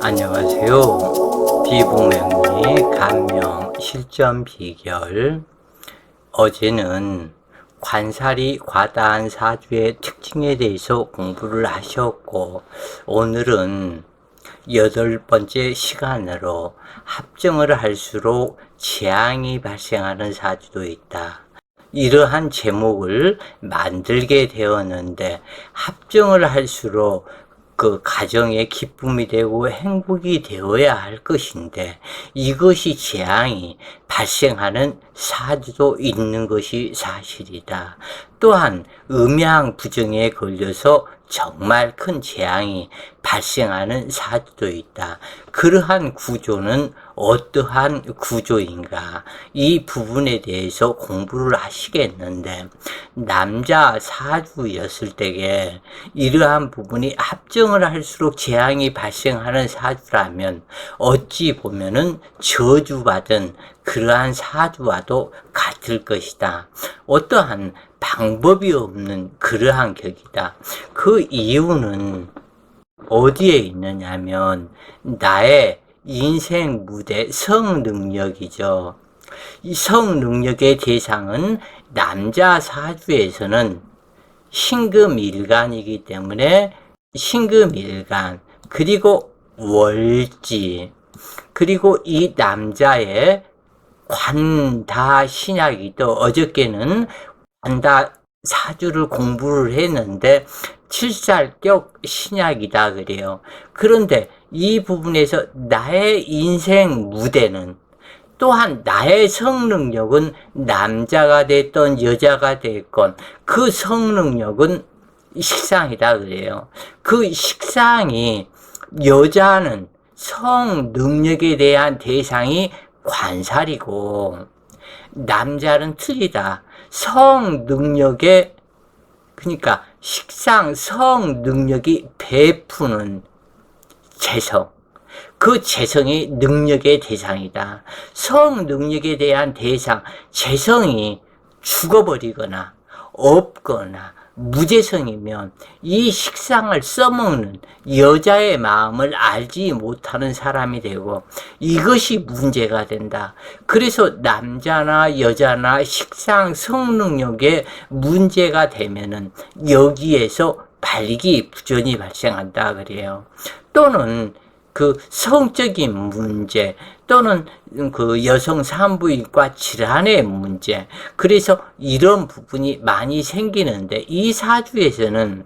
안녕하세요. 비봉명리 감명 실전 비결. 어제는 관살이 과다한 사주의 특징에 대해서 공부를 하셨고, 오늘은 여덟 번째 시간으로 합정을 할수록 재앙이 발생하는 사주도 있다. 이러한 제목을 만들게 되었는데 합정을 할수록 그 가정의 기쁨이 되고 행복이 되어야 할 것인데 이것이 재앙이 발생하는 사주도 있는 것이 사실이다. 또한 음양 부정에 걸려서 정말 큰 재앙이 발생하는 사주도 있다. 그러한 구조는 어떠한 구조인가? 이 부분에 대해서 공부를 하시겠는데, 남자 사주였을 때에 이러한 부분이 합정을 할수록 재앙이 발생하는 사주라면, 어찌 보면은 저주받은 그러한 사주와도 같을 것이다. 어떠한 방법이 없는 그러한 격이다. 그 이유는 어디에 있느냐면 나의 인생 무대 성능력이죠. 이 성능력의 대상은 남자 사주에서는 신금일간이기 때문에 신금일간 그리고 월지 그리고 이 남자의 관다 신약이 또 어저께는 관다 사주를 공부를 했는데 칠살격 신약이다 그래요. 그런데 이 부분에서 나의 인생 무대는 또한 나의 성능력은 남자가 됐던 여자가 됐건 그 성능력은 식상이다 그래요. 그 식상이 여자는 성 능력에 대한 대상이 관살이고 남자는 틀리다. 성 능력에 그러니까 식상 성 능력이 베푸는 재성. 그 재성이 능력의 대상이다. 성 능력에 대한 대상, 재성이 죽어버리거나 없거나 무재성이면 이 식상을 써먹는 여자의 마음을 알지 못하는 사람이 되고 이것이 문제가 된다. 그래서 남자나 여자나 식상 성능력에 문제가 되면은 여기에서 발기 부전이 발생한다 그래요. 또는 그 성적인 문제 또는 그 여성 산부인과 질환의 문제 그래서 이런 부분이 많이 생기는데 이 사주에서는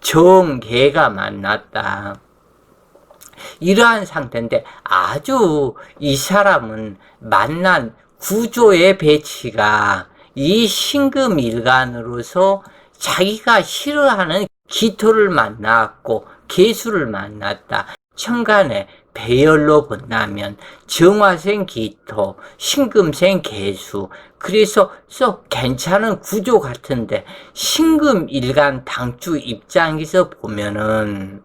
정계가 만났다. 이러한 상태인데 아주 이 사람은 만난 구조의 배치가 이 신금 일간으로서 자기가 싫어하는 기토를 만났고 개수를 만났다. 천간에 배열로 본다면 정화생 기토, 신금생 개수 그래서 쏙 괜찮은 구조 같은데 신금 일간 당주 입장에서 보면은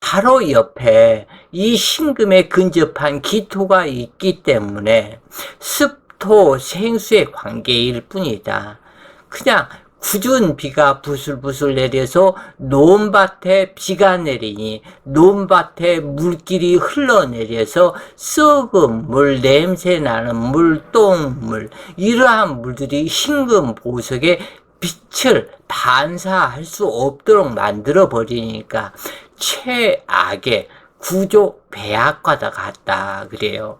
바로 옆에 이 신금에 근접한 기토가 있기 때문에 습토 생수의 관계일 뿐이다. 그냥 굳은 비가 부슬부슬 내려서 논밭에 비가 내리니 논밭에 물길이 흘러내려서 썩은 물, 냄새 나는 물, 똥물 이러한 물들이 흰금 보석에 빛을 반사할 수 없도록 만들어 버리니까 최악의 구조 배악과다 같다 그래요.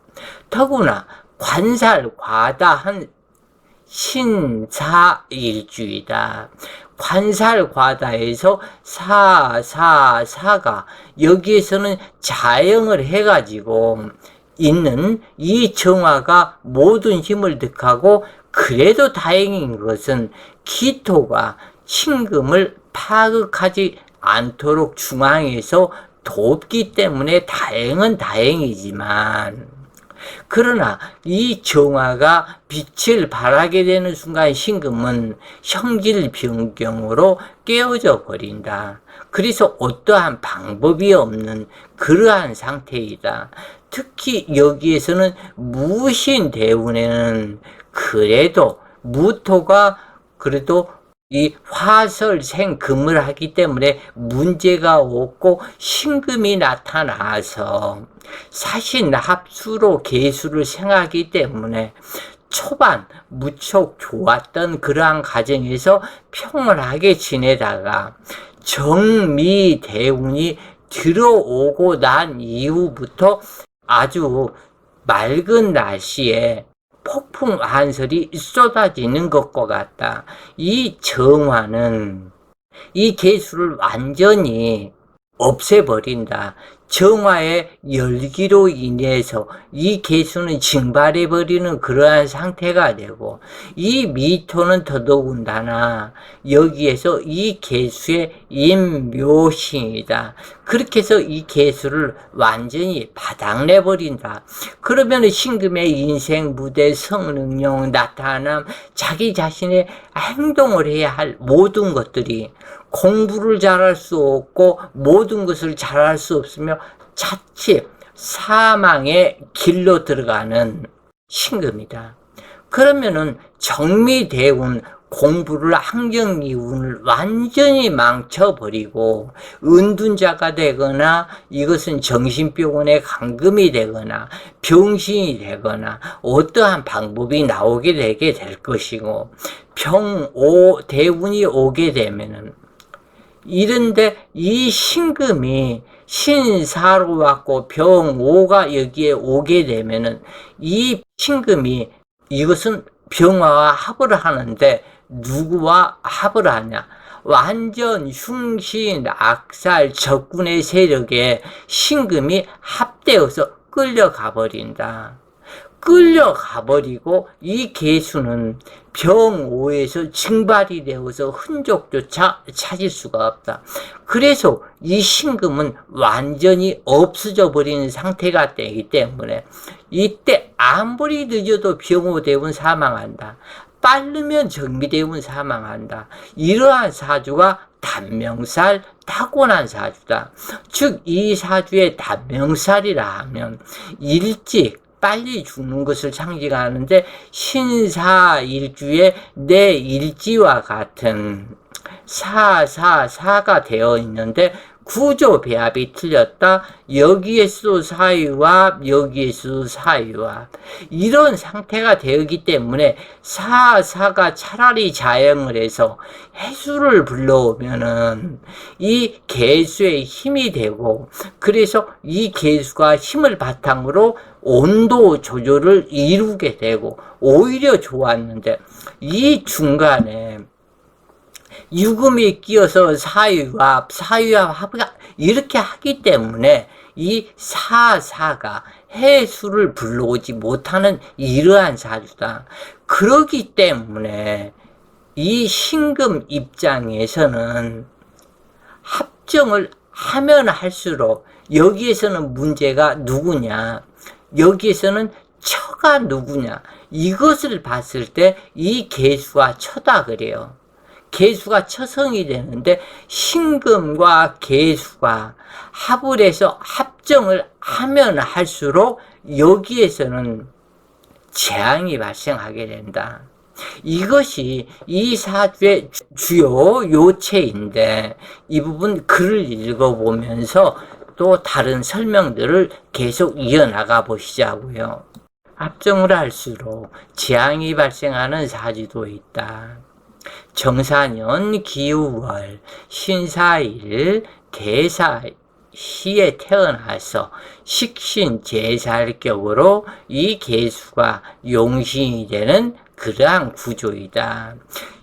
더구나 관살 과다한 신사일주이다. 관살과다에서 사, 사, 사가 여기에서는 자영을 해가지고 있는 이 정화가 모든 힘을 득하고 그래도 다행인 것은 기토가 신금을 파극하지 않도록 중앙에서 돕기 때문에 다행은 다행이지만 그러나 이 정화가 빛을 발하게 되는 순간 신금은 형질 변경으로 깨어져 버린다. 그래서 어떠한 방법이 없는 그러한 상태이다. 특히 여기에서는 무신 대운에는 그래도 무토가 그래도 이 화설 생 금을 하기 때문에 문제가 없고 신금이 나타나서 사신 합수로 개수를 생하기 때문에 초반 무척 좋았던 그러한 가정에서 평온하게 지내다가 정미대운이 들어오고 난 이후부터 아주 맑은 날씨에 폭풍 한설이 쏟아지는 것과 같다. 이 정화는 이 개수를 완전히 없애버린다. 정화의 열기로 인해서 이 개수는 증발해버리는 그러한 상태가 되고 이 미토는 더더군다나 여기에서 이 개수의 임묘신이다. 그렇게 해서 이 개수를 완전히 바닥내버린다. 그러면 신금의 인생, 무대, 성능력, 나타남, 자기 자신의 행동을 해야 할 모든 것들이 공부를 잘할 수 없고 모든 것을 잘할 수 없으며 자칫 사망의 길로 들어가는 신금이다. 그러면은 정미대운 공부를 환경미운을 완전히 망쳐버리고 은둔자가 되거나 이것은 정신병원에 감금이 되거나 병신이 되거나 어떠한 방법이 나오게 되게 될 것이고 병오 대운이 오게 되면은 이런데 이 신금이 신사로 왔고 병오가 여기에 오게 되면은 이 신금이 이것은 병화와 합을 하는데 누구와 합을 하냐? 완전 흉신, 악살, 적군의 세력에 신금이 합되어서 끌려가 버린다. 끌려가 버리고 이 개수는 병오에서 증발이 되어서 흔적조차 찾을 수가 없다. 그래서 이 신금은 완전히 없어져 버리는 상태가 되기 때문에 이때 아무리 늦어도 병오대운 사망한다. 빠르면 정미대운 사망한다. 이러한 사주가 단명살 타고난 사주다. 즉 이 사주의 단명살이라 하면 일찍 빨리 죽는 것을 상징하는데 신사일주의 내 일지와 같은 사사사가 되어 있는데 구조 배합이 틀렸다. 여기에서도 사유합, 여기에서도 사유합. 이런 상태가 되었기 때문에 사사가 차라리 자영을 해서 해수를 불러오면은 이 개수의 힘이 되고 그래서 이 개수가 힘을 바탕으로 온도 조절을 이루게 되고 오히려 좋았는데 이 중간에 유금이 끼어서 사유합 합가 이렇게 하기 때문에 이 사사가 해수를 불러오지 못하는 이러한 사주다. 그러기 때문에 이 신금 입장에서는 합정을 하면 할수록 여기에서는 문제가 누구냐? 여기에서는 처가 누구냐? 이것을 봤을 때 이 개수가 처다 그래요. 개수가 처성이 되는데 신금과 개수가 합을 해서 합정을 하면 할수록 여기에서는 재앙이 발생하게 된다. 이것이 이 사주의 주요 요체인데 이 부분 글을 읽어보면서 또 다른 설명들을 계속 이어나가 보시자고요. 합정을 할수록 재앙이 발생하는 사주도 있다. 정사년 기우월 신사일 대사 시에 태어나서 식신 제살격으로 이 개수가 용신이 되는 그러한 구조이다.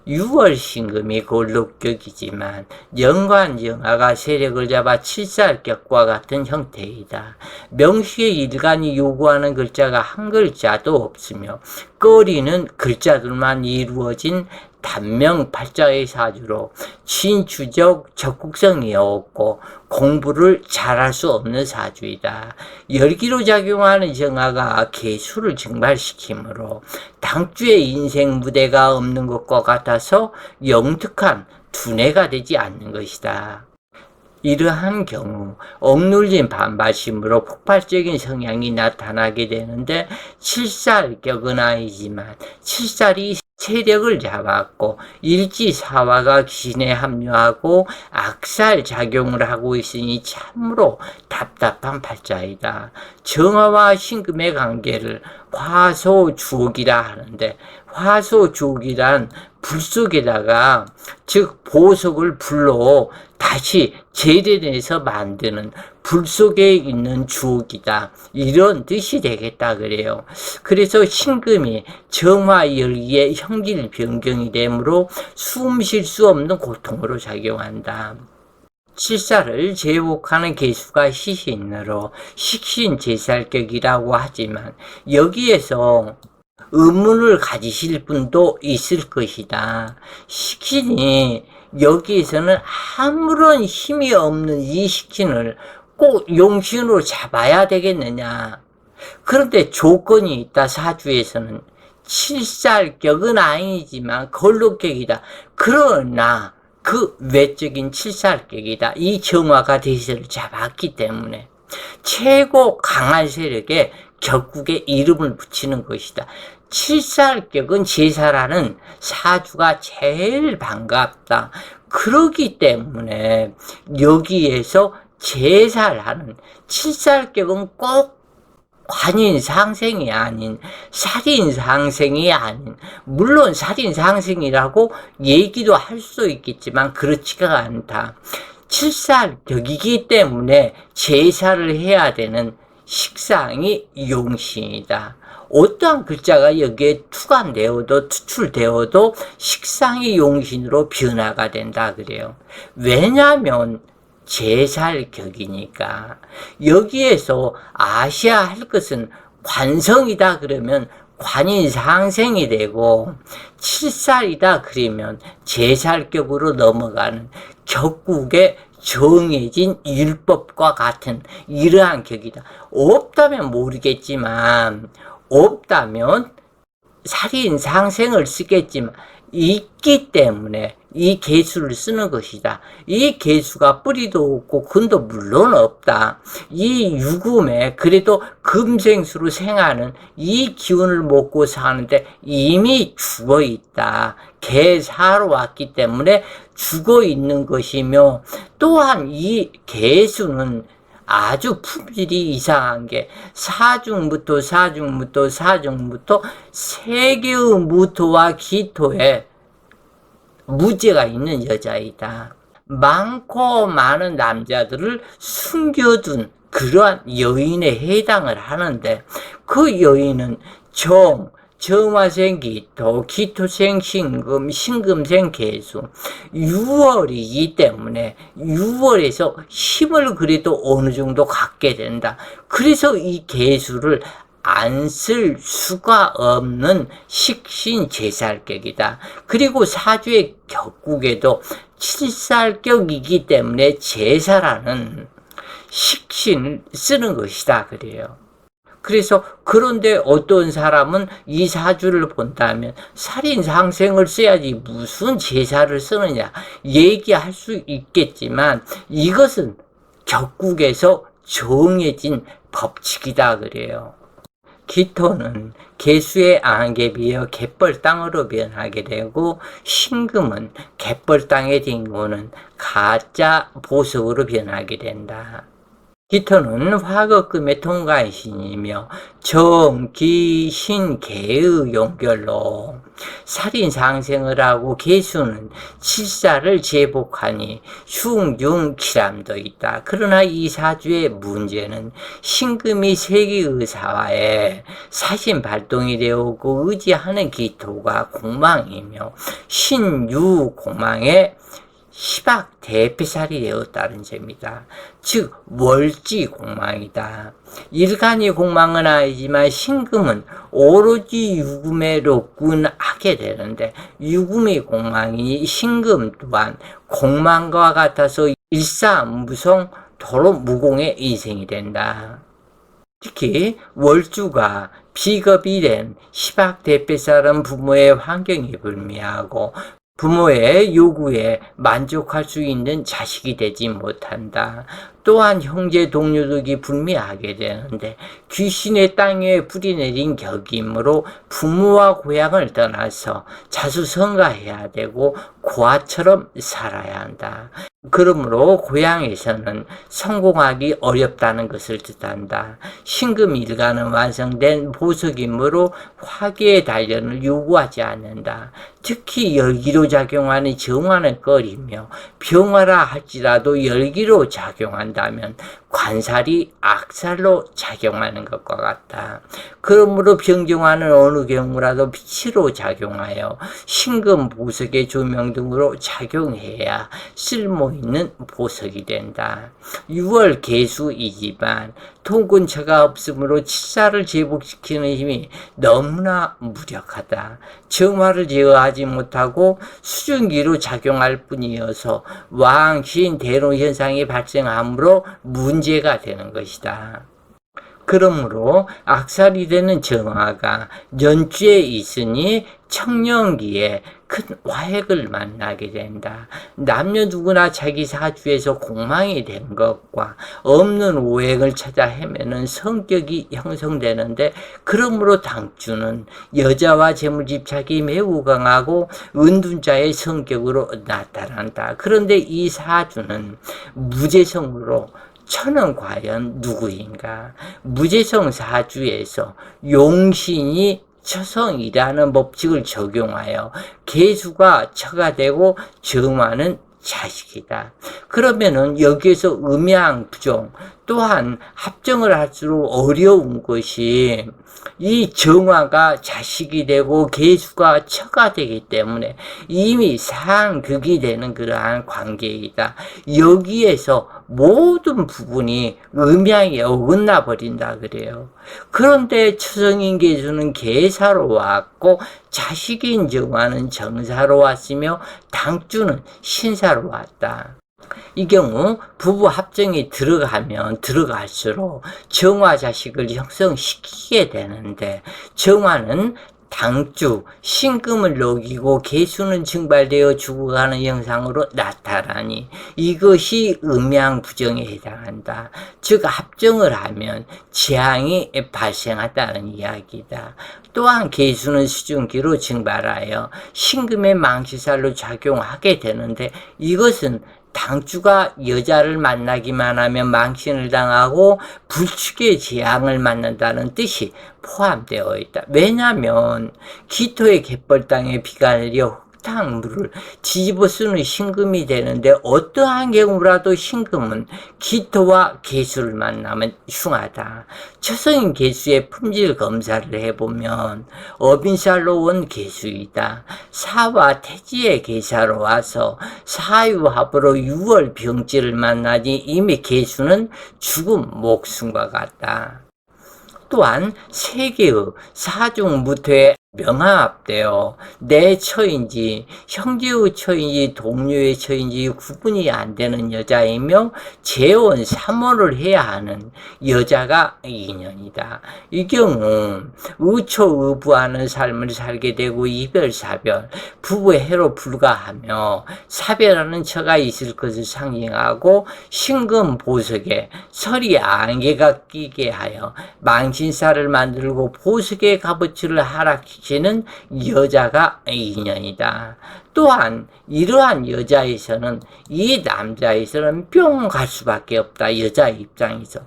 6월 신금이 골록격이지만 연관정화가 세력을 잡아 칠살격과 같은 형태이다. 명시의 일간이 요구하는 글자가 한 글자도 없으며 거리는 글자들만 이루어진 단명 발자의 사주로 신주적 적극성이 없고 공부를 잘할 수 없는 사주이다. 열기로 작용하는 정화가 개수를 증발시키므로 당주의 인생 무대가 없는 것과 같아서 영특한 두뇌가 되지 않는 것이다. 이러한 경우 억눌린 반발심으로 폭발적인 성향이 나타나게 되는데 칠살 격은 아니지만 칠살이 세력을 잡았고 일지사화가 기신에 합류하고 악살 작용을 하고 있으니 참으로 답답한 팔자이다. 정화와 신금의 관계를 화소주옥이라 하는데 화소주옥이란 불 속에다가 즉 보석을 불로 다시 재련해서 만드는 불 속에 있는 주옥이다. 이런 뜻이 되겠다 그래요. 그래서 신금이 정화 열기의 형질 변경이 되므로 숨 쉴 수 없는 고통으로 작용한다. 칠사를 제복하는 개수가 시신으로 식신 제살격이라고 하지만 여기에서 의문을 가지실 분도 있을 것이다. 식신이 여기에서는 아무런 힘이 없는 이 식신을 꼭 용신으로 잡아야 되겠느냐. 그런데 조건이 있다, 사주에서는. 칠살격은 아니지만 걸록격이다. 그러나 그 외적인 칠살격이다. 이 정화가 대세를 잡았기 때문에 최고 강한 세력에 격국에 이름을 붙이는 것이다. 칠살격은 제사라는 사주가 제일 반갑다. 그러기 때문에 여기에서 제사를 하는 칠살격은 꼭 관인 상생이 아닌 살인 상생이 아닌 물론 살인 상생이라고 얘기도 할 수 있겠지만 그렇지가 않다. 칠살격이기 때문에 제사를 해야 되는 식상이 용신이다. 어떠한 글자가 여기에 투간되어도 투출되어도 식상이 용신으로 변화가 된다 그래요. 왜냐하면 제살격이니까 여기에서 아셔야 할 것은 관성이다 그러면 관인 상생이 되고 칠살이다 그러면 제살격으로 넘어가는 격국의 정해진 율법과 같은 이러한 격이다. 없다면 모르겠지만 없다면 살인 상생을 쓰겠지만 있기 때문에 이 개수를 쓰는 것이다. 이 개수가 뿌리도 없고 근도 물론 없다. 이 유금에 그래도 금생수로 생하는 이 기운을 먹고 사는데 이미 죽어 있다. 개사로 왔기 때문에 죽어 있는 것이며 또한 이 개수는 아주 품질이 이상한 게 사중부터 사중부터 사중부터 세 개의 무토와 기토에 무죄가 있는 여자이다. 많고 많은 남자들을 숨겨둔 그러한 여인에 해당을 하는데 그 여인은 정, 정화생 기토, 기토생 신금, 신금생 개수, 6월이기 때문에 6월에서 힘을 그래도 어느 정도 갖게 된다. 그래서 이 개수를 안 쓸 수가 없는 식신 제살격이다. 그리고 사주의 격국에도 칠살격이기 때문에 제사라는 식신을 쓰는 것이다. 그래요. 그래서 그런데 어떤 사람은 이 사주를 본다면 살인 상생을 써야지 무슨 제사를 쓰느냐 얘기할 수 있겠지만 이것은 격국에서 정해진 법칙이다 그래요. 기토는 개수의 안개비어 갯벌 땅으로 변하게 되고 신금은 갯벌 땅의 딩고는 가짜 보석으로 변하게 된다. 기토는 화극금의 통관신이며 정, 기, 신, 개의 용결로 살인 상생을 하고 개수는 칠사를 제복하니 흉, 기람도 있다. 그러나 이 사주의 문제는 신금이 세계의 사화에 사신 발동이 되었고 의지하는 기토가 공망이며 신 유 공망에 시박 대피살이 되었다는 점이다. 즉 월지 공망이다. 일간이 공망은 아니지만 신금은 오로지 유금에 록군하게 되는데 유금이 공망이니 신금 또한 공망과 같아서 일사무성 도로 무공의 인생이 된다. 특히 월주가 비겁이 된 시박 대패살은 부모의 환경이 불미하고 부모의 요구에 만족할 수 있는 자식이 되지 못한다. 또한 형제 동료들이 불미하게 되는데 귀신의 땅에 뿌리 내린 격이므로 부모와 고향을 떠나서 자수성가해야 되고 고아처럼 살아야 한다. 그러므로 고향에서는 성공하기 어렵다는 것을 뜻한다. 신금 일가는 완성된 보석이므로 화기의 단련을 요구하지 않는다. 특히 열기로 작용하는 정화는 꺼리며 병화라 할지라도 열기로 작용 한다면 관살이 악살로 작용하는 것과 같다. 그러므로 병정화는 어느 경우라도 빛으로 작용하여 신금 보석의 조명 등으로 작용해야 쓸모 있는 보석이 된다. 6월 개수이지만 통근처가 없으므로 치사를 제복시키는 힘이 너무나 무력하다. 정화를 제어하지 못하고 수증기로 작용할 뿐이어서 왕신 대로 현상이 발생하므로 문제가 되는 것이다. 그러므로 악살이 되는 정화가 연주에 있으니 청년기에 큰 화획을 만나게 된다. 남녀 누구나 자기 사주에서 공망이 된 것과 없는 오행을 찾아 헤매는 성격이 형성되는데 그러므로 당주는 여자와 재물집착이 매우 강하고 은둔자의 성격으로 나타난다. 그런데 이 사주는 무재성으로 천은 과연 누구인가? 무재성 사주에서 용신이 처성이라는 법칙을 적용하여 개수가 처가 되고 정화는 자식이다. 그러면은 여기에서 음양 부정 또한 합정을 할수록 어려운 것이 이 정화가 자식이 되고 개수가 처가 되기 때문에 이미 상극이 되는 그러한 관계이다. 여기에서 모든 부분이 음양이 어긋나 버린다 그래요. 그런데 처성인 개수는 개사로 왔고 자식인 정화는 정사로 왔으며 당주는 신사로 왔다. 이 경우 부부 합정이 들어가면 들어갈수록 정화 자식을 형성시키게 되는데 정화는 당주, 신금을 녹이고 개수는 증발되어 죽어가는 형상으로 나타나니 이것이 음양 부정에 해당한다. 즉 합정을 하면 재앙이 발생한다는 이야기다. 또한 개수는 수증기로 증발하여 신금의 망치살로 작용하게 되는데 이것은 당주가 여자를 만나기만 하면 망신을 당하고 불축의 재앙을 맞는다는 뜻이 포함되어 있다. 왜냐하면 기토의 갯벌 땅에 비가 내려 흙탕물을 뒤집어 쓰는 신금이 되는데 어떠한 경우라도 신금은 기토와 개수를 만나면 흉하다. 처성인 개수의 품질 검사를 해보면 어빈살로 온 개수이다. 사와 태지의 계사로 와서 사유합으로 6월 병지를 만나니 이미 개수는 죽음 목숨과 같다. 또한 세계의 사중무퇴 명합되어 내 처인지 형제의 처인지 동료의 처인지 구분이 안 되는 여자이며 재혼 삼혼을 해야 하는 여자가 인연이다. 이 경우 의초의부하는 삶을 살게 되고 이별 사별 부부의 해로 불과하며 사별하는 처가 있을 것을 상징하고 신금 보석에 설이 안개가 끼게 하여 망신사를 만들고 보석의 값어치를 하락시 지는 여자가 인연이다. 또한 이러한 여자에서는 이 남자에서는 뿅 갈 수밖에 없다. 여자 입장에서.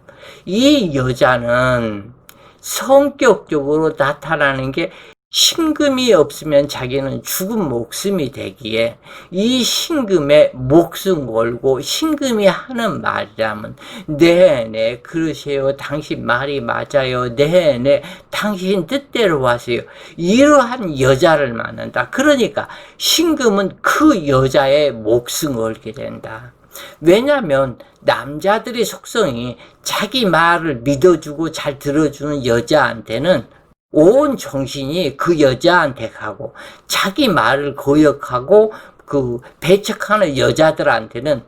이 여자는 성격적으로 나타나는 게 신금이 없으면 자기는 죽은 목숨이 되기에 이 신금에 목숨 걸고 신금이 하는 말이라면 네네 그러세요. 당신 말이 맞아요. 네네 당신 뜻대로 하세요. 이러한 여자를 만난다. 그러니까 신금은 그 여자의 목숨 걸게 된다. 왜냐하면 남자들의 속성이 자기 말을 믿어주고 잘 들어주는 여자한테는 온 정신이 그 여자한테 가고 자기 말을 거역하고 그 배척하는 여자들한테는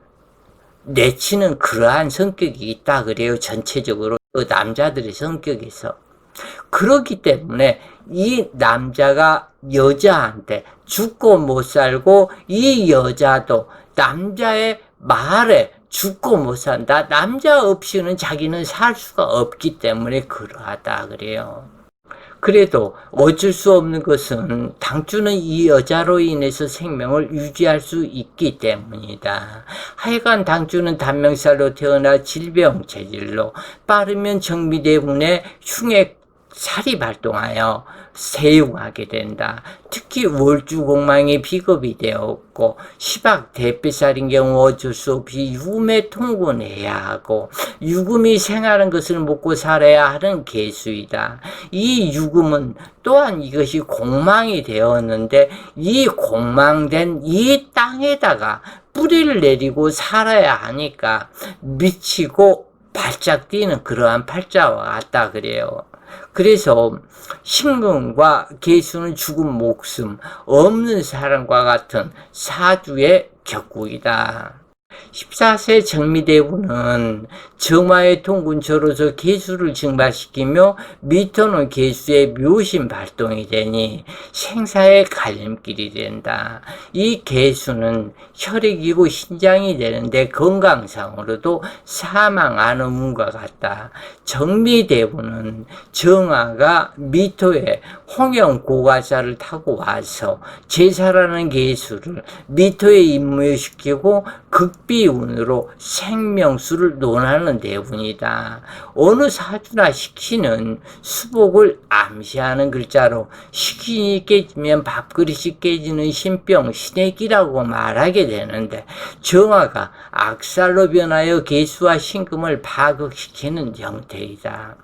내치는 그러한 성격이 있다 그래요 전체적으로 그 남자들의 성격에서 그렇기 때문에 이 남자가 여자한테 죽고 못 살고 이 여자도 남자의 말에 죽고 못 산다. 남자 없이는 자기는 살 수가 없기 때문에 그러하다 그래요. 그래도 어쩔 수 없는 것은 당주는 이 여자로 인해서 생명을 유지할 수 있기 때문이다. 하여간 당주는 단명살로 태어나 질병 체질로 빠르면 정미대문에 흉액 살이 발동하여 세용하게 된다. 특히 월주공망이 비급이 되었고 시박 대피살인 경우 어쩔 수 없이 유금에 통분해야 하고 유금이 생하는 것을 먹고 살아야 하는 개수이다. 이 유금은 또한 이것이 공망이 되었는데 이 공망된 이 땅에다가 뿌리를 내리고 살아야 하니까 미치고 발짝 뛰는 그러한 팔자와 같다 그래요. 그래서 신금과 개수는 죽은 목숨, 없는 사람과 같은 사주의 격국이다. 14세 정미대부는 정화의 통군처로서 개수를 증발시키며 미터는 개수의 묘신 발동이 되니 생사의 갈림길이 된다. 이 개수는 혈액이고 신장이 되는데 건강상으로도 사망하는 문과 같다. 정미대부는 정화가 미토에 홍영 고가사를 타고 와서 제사라는 개수를 미토에 임무시키고 극비운으로 생명수를 논하는 대분이다. 어느 사주나 시키는 수복을 암시하는 글자로 시킨이 깨지면 밥그릇이 깨지는 신병 신액이라고 말하게 되는데 정화가 악살로 변하여 개수와 신금을 파극시키는 형태이다.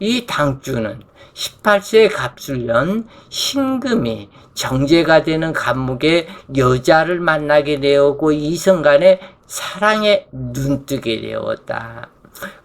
이 당주는 18세 갑술년 신금이 정제가 되는 감목에 여자를 만나게 되었고 이성간의 사랑에 눈뜨게 되었다.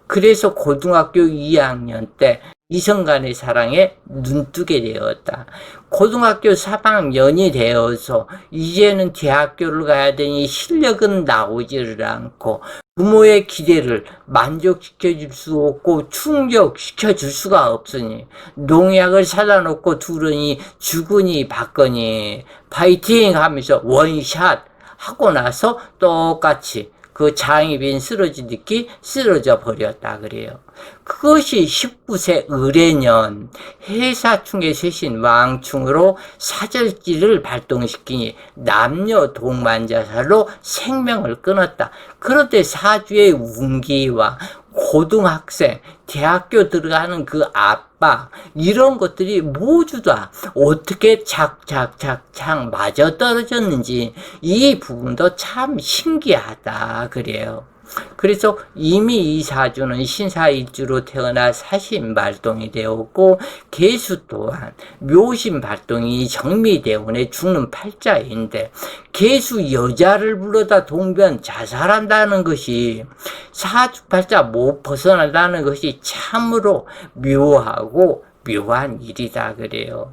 그래서 고등학교 2학년 때 이성간의 사랑에 눈뜨게 되었다. 고등학교 3학년이 되어서 이제는 대학교를 가야 되니 실력은 나오지를 않고 부모의 기대를 만족시켜 줄 수 없고 충족시켜 줄 수가 없으니 농약을 사다 놓고 두르니 주거니 받거니 파이팅 하면서 원샷 하고 나서 똑같이 그 장입인 쓰러지듯이 쓰러져 버렸다 그래요. 그것이 19세 의뢰년 해사충의 쇄신 왕충으로 사절지를 발동시키니 남녀 동반자살로 생명을 끊었다. 그런데 사주의 운기와 고등학생, 대학교 들어가는 그 아빠, 이런 것들이 모두 다 어떻게 착착착착 맞아 떨어졌는지 이 부분도 참 신기하다. 그래요. 그래서 이미 이 사주는 신사일주로 태어나 사신 발동이 되었고 개수 또한 묘신 발동이 정미대운에 죽는 팔자인데 개수 여자를 불러다 동변 자살한다는 것이 사주 팔자 못 벗어난다는 것이 참으로 묘하고 묘한 일이다 그래요.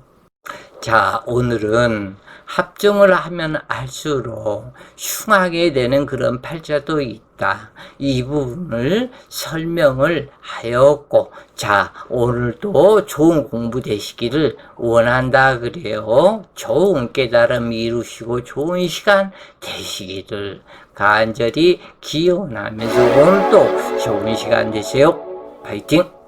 자, 오늘은 합정을 하면 할수록 흉하게 되는 그런 팔자도 있다. 이 부분을 설명을 하였고, 자, 오늘도 좋은 공부 되시기를 원한다 그래요. 좋은 깨달음 이루시고 좋은 시간 되시기를 간절히 기원하면서 오늘도 좋은 시간 되세요. 파이팅!